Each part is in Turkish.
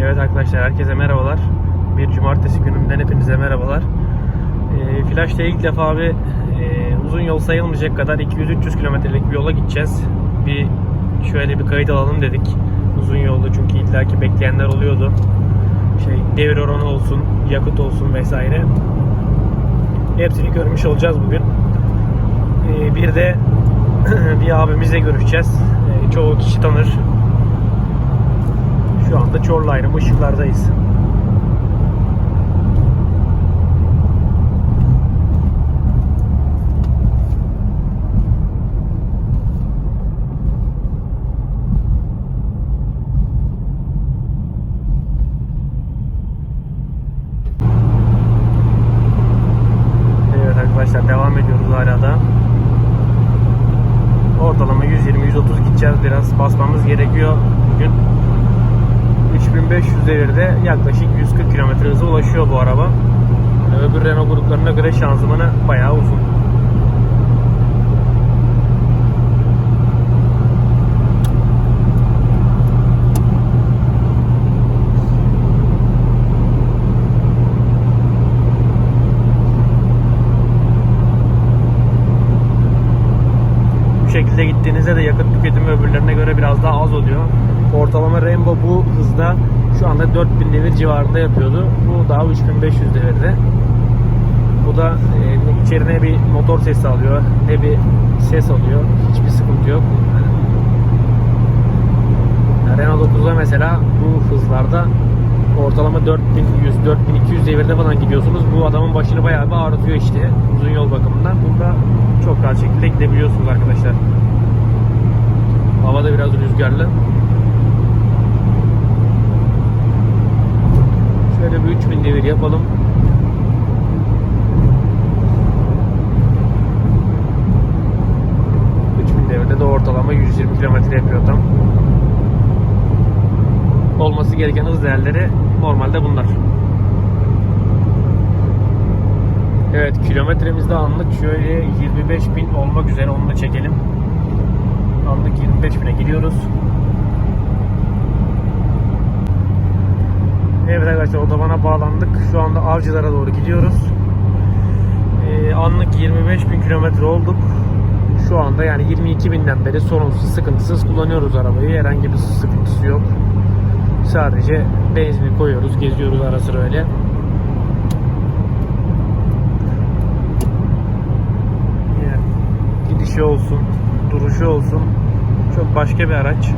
Evet arkadaşlar herkese merhabalar. Bir cumartesi gününden hepinize merhabalar. E, Flaş'ta ilk defa bir e, uzun yol sayılmayacak kadar 200-300 kilometrelik bir yola gideceğiz. Bir şöyle bir kayıt alalım dedik. Uzun yolda çünkü illaki bekleyenler oluyordu. Şey devir oranı olsun, yakıt olsun vesaire. Hepsini görmüş olacağız bugün. E, bir de bir abimizle görüşeceğiz. E, çoğu kişi tanır. Şu anda Çorlu ışıklardayız. Evet arkadaşlar devam ediyoruz hala da. Ortalama 120-130 gideceğiz biraz basmamız gerekiyor bugün. 3500 devirde yaklaşık 140 km hıza ulaşıyor bu araba. Öbür Renault gruplarına göre şanzımanı bayağı uzun. Bu şekilde gittiğinizde de yakıt tüketimi öbürlerine göre biraz daha az oluyor. Ortalama Rainbow bu hızda şu anda 4000 devir civarında yapıyordu. Bu daha 3500 devirde. Bu da e, içerine bir motor sesi alıyor, ne bir ses alıyor. Hiçbir sıkıntı yok. Renault 9'da mesela bu hızlarda ortalama 4100-4200 devirde falan gidiyorsunuz. Bu adamın başını bayağı bir ağrıtıyor işte uzun yol bakımından. Bunda çok rahat şekilde gidebiliyorsunuz arkadaşlar. Hava da biraz rüzgarlı. Şöyle bir 3000 devir yapalım. ...3000 devirde de ortalama 120 km yapıyor tam. Olması gereken hız değerleri normalde bunlar. Evet kilometremizde anlık şöyle 25 bin olmak üzere onu da çekelim. Anlık 25 bine gidiyoruz. Evet arkadaşlar otobana bağlandık. Şu anda Avcılar'a doğru gidiyoruz. Ee, anlık 25 bin kilometre olduk. Şu anda yani 22 binden beri sorunsuz, sıkıntısız kullanıyoruz arabayı. Herhangi bir sıkıntısı yok. Sadece benzini koyuyoruz, geziyoruz ara sıra öyle. Yani gidişi olsun, duruşu olsun. Çok başka bir araç.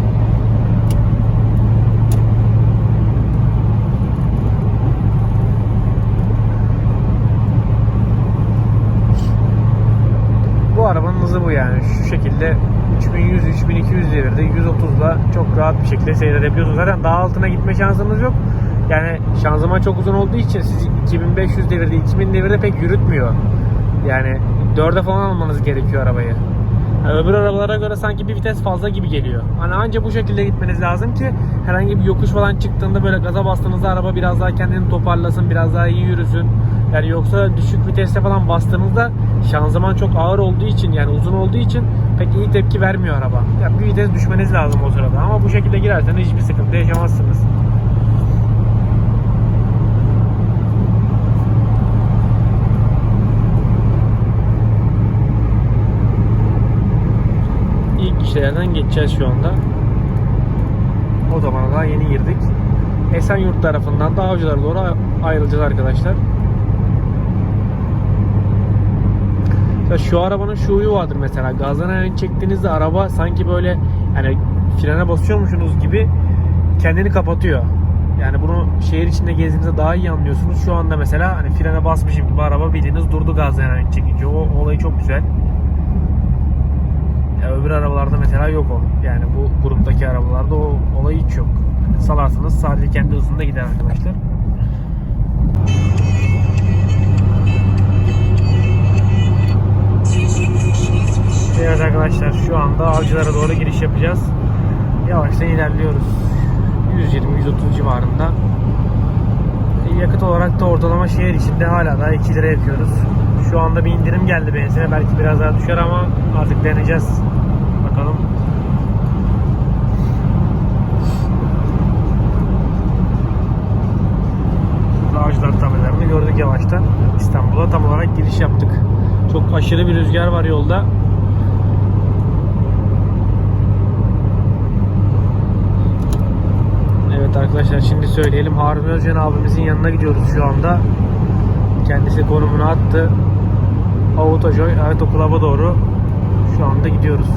Bu arabanın hızı bu yani. Şu şekilde 3100-3200 devirde 130'la çok rahat bir şekilde seyredebiliyorsunuz. Zaten daha altına gitme şansınız yok. Yani şanzıman çok uzun olduğu için sizi 2500 devirde, 2000 devirde pek yürütmüyor. Yani 4'e falan almanız gerekiyor arabayı. Yani öbür arabalara göre sanki bir vites fazla gibi geliyor. Hani anca bu şekilde gitmeniz lazım ki herhangi bir yokuş falan çıktığında böyle gaza bastığınızda araba biraz daha kendini toparlasın, biraz daha iyi yürüsün. Yani yoksa düşük viteste falan bastığınızda şanzıman çok ağır olduğu için yani uzun olduğu için pek iyi tepki vermiyor araba. Yani bir vites düşmeniz lazım o sırada ama bu şekilde girerseniz hiçbir sıkıntı yaşamazsınız. İlk işlerden geçeceğiz şu anda. O zamana daha yeni girdik. Esenyurt tarafından da Avcılar'a doğru ayrılacağız arkadaşlar. Ya şu arabanın şu huyu vardır mesela. Gazdan ayağını çektiğinizde araba sanki böyle yani frene basıyormuşsunuz gibi kendini kapatıyor. Yani bunu şehir içinde gezdiğinizde daha iyi anlıyorsunuz. Şu anda mesela hani frene basmışım gibi araba bildiğiniz durdu gazdan ayağını çekince. O olayı çok güzel. Ya öbür arabalarda mesela yok o. Yani bu gruptaki arabalarda o olay hiç yok. Yani salarsınız sadece kendi hızında gider arkadaşlar. Oradan avcılara doğru giriş yapacağız. Yavaştan ilerliyoruz. 120-130 civarında. E, yakıt olarak da ortalama şehir içinde hala daha 2 lira yapıyoruz. Şu anda bir indirim geldi benzine. Belki biraz daha düşer ama artık deneyeceğiz. Bakalım. Şurada avcılar gördük yavaştan. İstanbul'a tam olarak giriş yaptık. Çok aşırı bir rüzgar var yolda. Arkadaşlar şimdi söyleyelim. Harun Özcan abimizin yanına gidiyoruz şu anda. Kendisi konumunu attı. Autojoy Auto Club'a doğru şu anda gidiyoruz.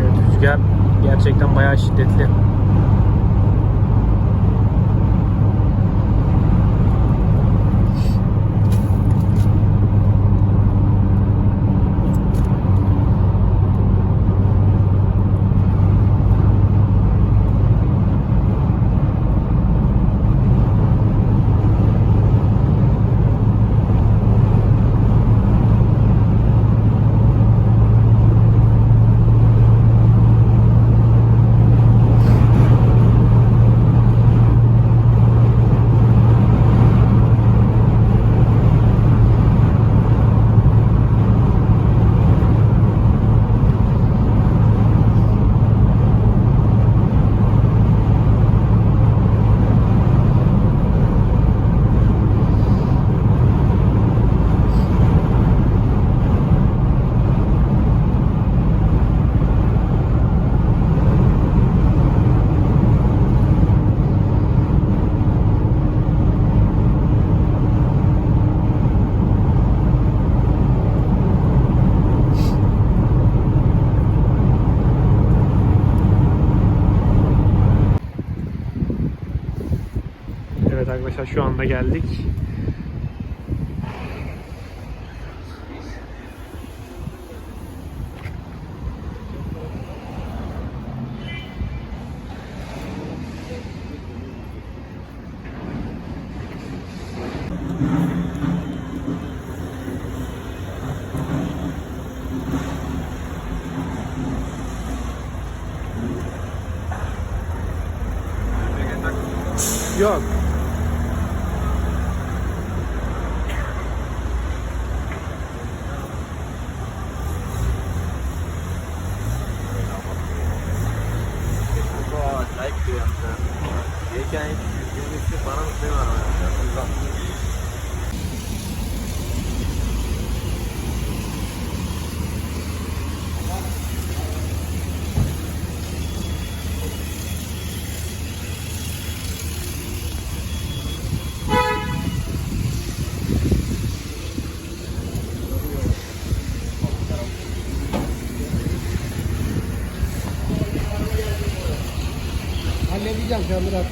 Evet rüzgar gerçekten bayağı şiddetli. Evet anda geldik. Yok. yang 了